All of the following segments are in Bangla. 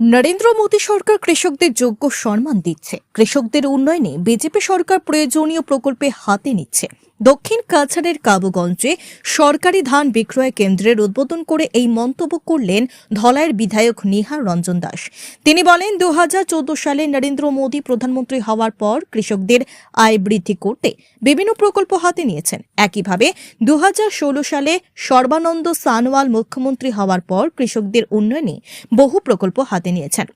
নরেন্দ্র মোদী সরকার কৃষকদের যোগ্য সম্মান দিচ্ছে। কৃষকদের উন্নয়নে বিজেপি সরকার প্রয়োজনীয় প্রকল্পে হাতে নিচ্ছে। দক্ষিণ কাছাড়ের কাবুগঞ্জে সরকারি ধান বিক্রয় কেন্দ্রের উদ্বোধন করে এই মন্তব্য করলেন ধলাইয়ের বিধায়ক নিহার রঞ্জন দাস। তিনি বলেন দু হাজার চৌদ্দ সালে নরেন্দ্র মোদী প্রধানমন্ত্রী হওয়ার পর কৃষকদের আয় বৃদ্ধি করতে বিভিন্ন প্রকল্প হাতে নিয়েছেন। একইভাবে দু হাজার ষোলো সালে সর্বানন্দ সানোয়াল মুখ্যমন্ত্রী হওয়ার পর কৃষকদের উন্নয়নে বহু প্রকল্প হাতে নিয়েছেন।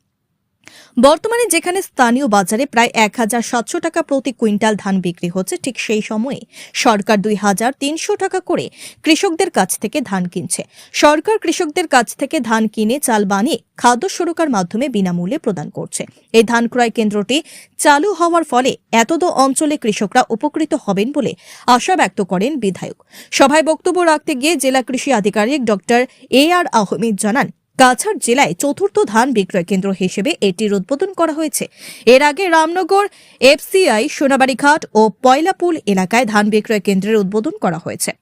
বর্তমানে যেখানে স্থানীয় বাজারে প্রায় এক হাজার সাতশো টাকা প্রতি কুইন্টাল ধান বিক্রি হচ্ছে, ঠিক সেই সময়ে সরকার দুই হাজার তিনশো টাকা করে কৃষকদের কাছ থেকে ধান কিনছে। সরকার কৃষকদের কাছ থেকে ধান কিনে চাল বানিয়ে খাদ্য সুরক্ষার মাধ্যমে বিনামূল্যে প্রদান করছে। এই ধান ক্রয় কেন্দ্রটি চালু হওয়ার ফলে এতদ অঞ্চলে কৃষকরা উপকৃত হবেন বলে আশা ব্যক্ত করেন বিধায়ক। সভায় বক্তব্য রাখতে গিয়ে জেলা কৃষি আধিকারিক ডক্টর এ আর আহমেদ জানান কাছাড় জেলায় চতুর্থ ধান বিক্রয় কেন্দ্র হিসেবে এটির উদ্বোধন করা হয়েছে। এর আগে রামনগর, এফসিআই সোনাবাড়িঘাট ও পয়লাপুল এলাকায় ধান বিক্রয় কেন্দ্রের উদ্বোধন করা হয়েছে।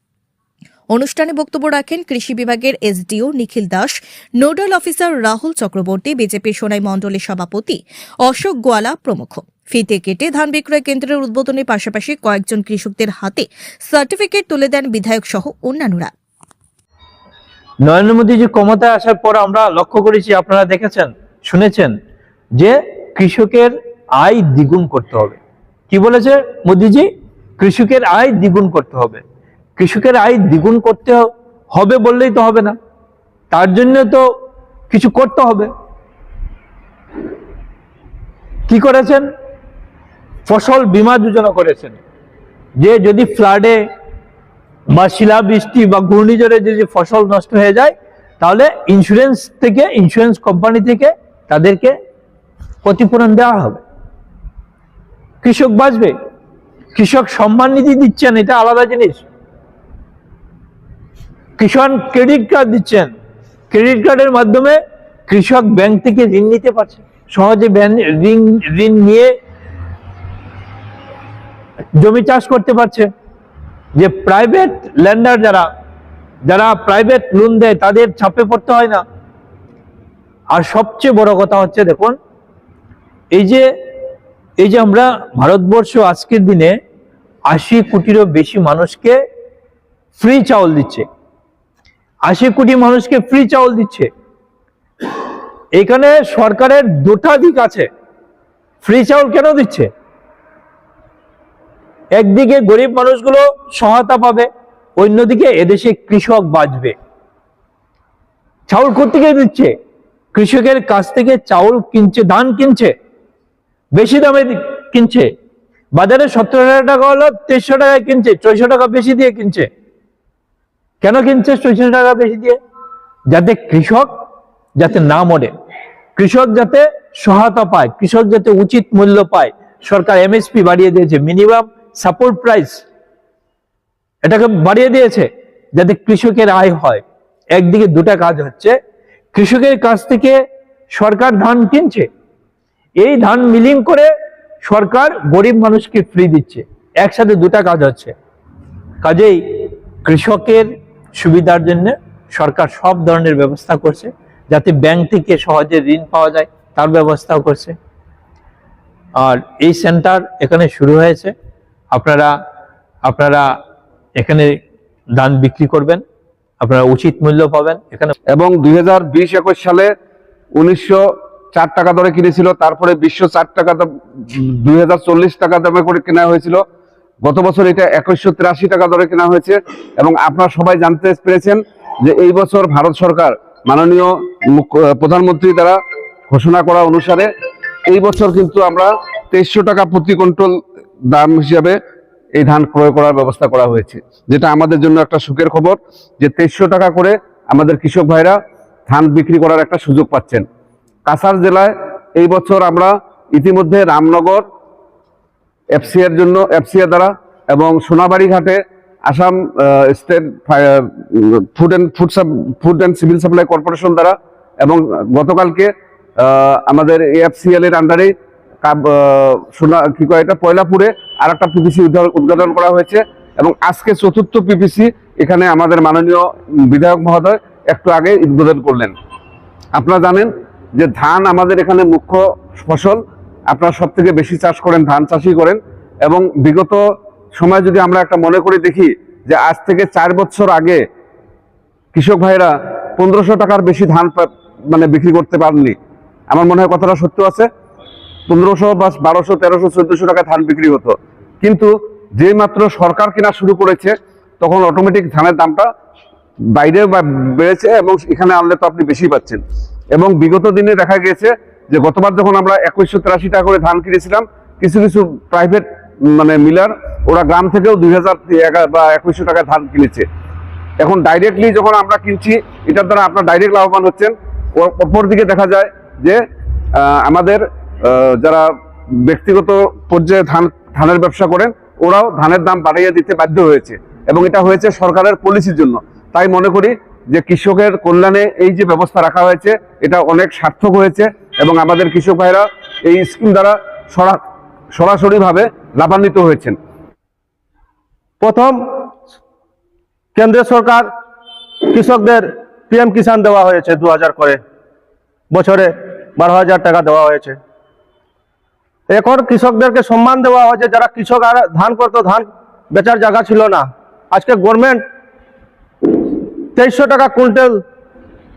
অনুষ্ঠানে বক্তব্য রাখেন কৃষি বিভাগের SDO Nikhil Das, nodal officer Rahul Chakraborty BJP Sonai মণ্ডলের সভাপতি অশোক গোয়ালা প্রমুখ। ফিতে কেটে ধান বিক্রয় কেন্দ্রের উদ্বোধনের পাশাপাশি কয়েকজন কৃষকদের হাতে সার্টিফিকেট তুলে দেন বিধায়ক সহ অন্যান্যরা। নরেন্দ্র মোদীজি ক্ষমতায় আসার পর আমরা লক্ষ্য করেছি, আপনারা দেখেছেন, শুনেছেন যে কৃষকের আয় দ্বিগুণ করতে হবে। কি বলেছে মোদীজি? কৃষকের আয় দ্বিগুণ করতে হবে। কৃষকের আয় দ্বিগুণ করতে হবে বললেই তো হবে না। তার জন্য তো কিছু করতে হবে। কি করেছেন? ফসল বীমা যোজনা করেছেন। যে যদি ফ্লাডে বা শিলাবৃষ্টি বা ঘূর্ণিঝড়ে যদি ফসল নষ্ট হয়ে যায়, তাহলে ইন্স্যুরেন্স থেকে ইন্স্যুরেন্স কোম্পানি থেকে তাদেরকে ক্ষতিপূরণ দেওয়া হবে। কৃষক বাঁচবে। কৃষক সম্মান নিধি দিচ্ছেন, এটা আলাদা জিনিস। কিষাণ ক্রেডিট কার্ড দিচ্ছেন। ক্রেডিট কার্ডের মাধ্যমে কৃষক ব্যাংক থেকে ঋণ নিতে পারছে। সহজে ঋণ নিয়ে জমি চাষ করতে পারছে। যে প্রাইভেট ল্যান্ডার যারা যারা প্রাইভেট লোন দেয়, তাদের ছাপে পড়তে হয় না। আর সবচেয়ে বড় কথা হচ্ছে, দেখুন, এই যে এই যে আমরা ভারতবর্ষ আজকের দিনে আশি কোটিরও বেশি মানুষকে ফ্রি চাউল দিচ্ছে। আশি কোটি মানুষকে ফ্রি চাউল দিচ্ছে। এখানে সরকারের দুটা দিক আছে। ফ্রি চাউল কেন দিচ্ছে? একদিকে গরিব মানুষগুলো সহায়তা পাবে, অন্যদিকে এদেশে কৃষক বাঁচবে। চাউল কোথেকে দিচ্ছে কৃষকের কাছ থেকে চাউল কিনছে, ধান কিনছে? বেশি দামে কিনছে? বাজারে সতেরো হাজার টাকা হলো, তেইশশো টাকায় কিনছে ছয়শো টাকা বেশি দিয়ে কিনছে। কেন কিনছে ছয়শো টাকা বেশি দিয়ে? যাতে কৃষক যাতে না মরে। কৃষক যাতে সহায়তা পায়, কৃষক যাতে উচিত মূল্য পায়। সরকার এমএসপি বাড়িয়ে দিয়েছে মিনিমাম সাপোর্ট প্রাইস এটাকে বাড়িয়ে দিয়েছে যাতে কৃষকের আয় হয়। একদিকে দুটা কাজ হচ্ছে, কৃষকের কাছ থেকে সরকার ধান কিনছে, এই ধান মিলিং করে সরকার গরিব মানুষকে ফ্রি দিচ্ছে। একসাথে দুটা কাজ হচ্ছে। কাজেই কৃষকের সুবিধার জন্য সরকার সব ধরনের ব্যবস্থা করছে, যাতে ব্যাংক থেকে সহজে ঋণ পাওয়া যায়, তার ব্যবস্থাও করছে। আর এই সেন্টার এখানে শুরু হয়েছে। আপনারা আপনারা এখানে ধান বিক্রি করবেন, আপনারা উচিত মূল্য পাবেন। এখানে এবং দুই হাজার বিশ একুশ সালে উনিশশো চার টাকা দরে কিনেছিল, তারপরে বিশ্ব চার টাকা দুই হাজার চল্লিশ টাকা দামে করে কেনা হয়েছিল। গত বছর এটা একুশশো তিরাশি টাকা দরে কেনা হয়েছে। এবং আপনারা সবাই জানতে পেরেছেন যে এই বছর ভারত সরকার মাননীয় প্রধানমন্ত্রী দ্বারা ঘোষণা করা অনুসারে এই বছর কিন্তু আমরা তেইশশো টাকা প্রতি কুইন্টল দাম হিসাবে এই ধান ক্রয় করার ব্যবস্থা করা হয়েছে। যেটা আমাদের জন্য একটা সুখের খবর যে তেইশশো টাকা করে আমাদের কৃষক ভাইরা ধান বিক্রি করার একটা সুযোগ পাচ্ছেন। কাছাড় জেলায় এই বছর আমরা ইতিমধ্যে রামনগর এফসিআর জন্য, এফসিআর দ্বারা এবং সোনাবাড়ি ঘাটে Assam state food and food food and civil supply corporation দ্বারা এবং গতকালকে আমাদের এফসিএল এর আন্ডারে সোনা, কি কয় এটা? পয়লাপুরে আর একটা পিপিসি উদ্বোধন করা হয়েছে এবং আজকে চতুর্থ পিপিসি এখানে আমাদের মাননীয় বিধায়ক মহোদয় একটু আগে উদ্বোধন করলেন। আপনারা জানেন যে ধান আমাদের এখানে মুখ্য ফসল, আপনারা সব থেকে বেশি চাষ করেন, ধান চাষই করেন এবং বিগত সময় যদি আমরা একটা মনে করে দেখি যে আজ থেকে চার বছর আগে কৃষক ভাইরা পনেরোশো টাকার বেশি ধান মানে বিক্রি করতে পারেননি। আমার মনে হয় কথাটা সত্য আছে। পনেরোশো বা বারোশো, তেরোশো, চোদ্দশো টাকা ধান বিক্রি হতো। কিন্তু যে মাত্র সরকার কেনা শুরু করেছে, তখন অটোমেটিক ধানের দামটা বাইরে বেড়েছে এবং এখানে আনলে তো আপনি বেশি পাচ্ছেন। এবং বিগত দিনে দেখা গিয়েছে যে গতবার যখন আমরা একুশশো তিরাশি টাকা করে ধান কিনেছিলাম, কিছু কিছু প্রাইভেট মানে মিলার ওরা গ্রাম থেকেও দুই হাজার বা একুশশো টাকা ধান কিনেছে। এখন ডাইরেক্টলি যখন আমরা কিনছি, এটার দ্বারা আপনার ডাইরেক্ট লাভবান হচ্ছেন। ও- অপর দিকে দেখা যায় যে আমাদের যারা ব্যক্তিগত পর্যায়ে ধান, ধানের ব্যবসা করেন, ওরাও ধানের দাম বাড়িয়ে দিতে বাধ্য হয়েছে। এবং এটা হয়েছে সরকারের পলিসির জন্য। তাই মনে করি যে কৃষকের কল্যাণে এই যে ব্যবস্থা রাখা হয়েছে, এটা অনেক সার্থক হয়েছে এবং আমাদের কৃষক ভাইরা এই স্কিম দ্বারা সরা- সরাসরিভাবে লাভান্বিত হয়েছেন। প্রথম কেন্দ্র সরকার কৃষকদের পিএম কিষাণ দেওয়া হয়েছে দু হাজার করে। বছরে বারো হাজার টাকা দেওয়া হয়েছে। এখন কৃষকদেরকে সম্মান দেওয়া হয়েছে, যারা কৃষক আর ধান করতো, ধান বেচার জায়গা ছিল না। আজকে গভর্নমেন্ট তেইশশো টাকা কুইন্টাল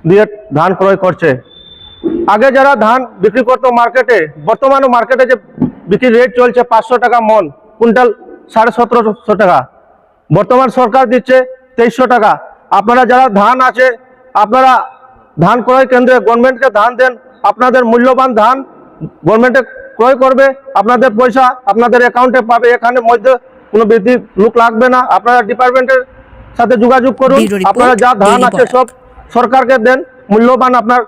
দিয়ে ধান ক্রয় করছে। আগে যারা ধান বিক্রি করতো মার্কেটে, বর্তমানে মার্কেটে যে বিক্রি রেট চলছে পাঁচশো টাকা মন, কুইন্টাল সাড়ে সতেরোশো টাকা। বর্তমান সরকার দিচ্ছে তেইশশো টাকা। আপনারা যারা ধান আছে, আপনারা ধান ক্রয় কেন্দ্রে গভর্নমেন্টকে ধান দেন, আপনাদের মূল্যবান ধান গভর্নমেন্টে ক্রয় করবে আপনাদের পয়সা আপনাদের অ্যাকাউন্টে পাবে। এখানে মধ্যে কোনো বৃদ্ধি লোক লাগবে না। আপনারা ডিপার্টমেন্টের সাথে যোগাযোগ করুন। আপনারা যা ধান আছে সব সরকারকে দেন। মূল্যবান আপনার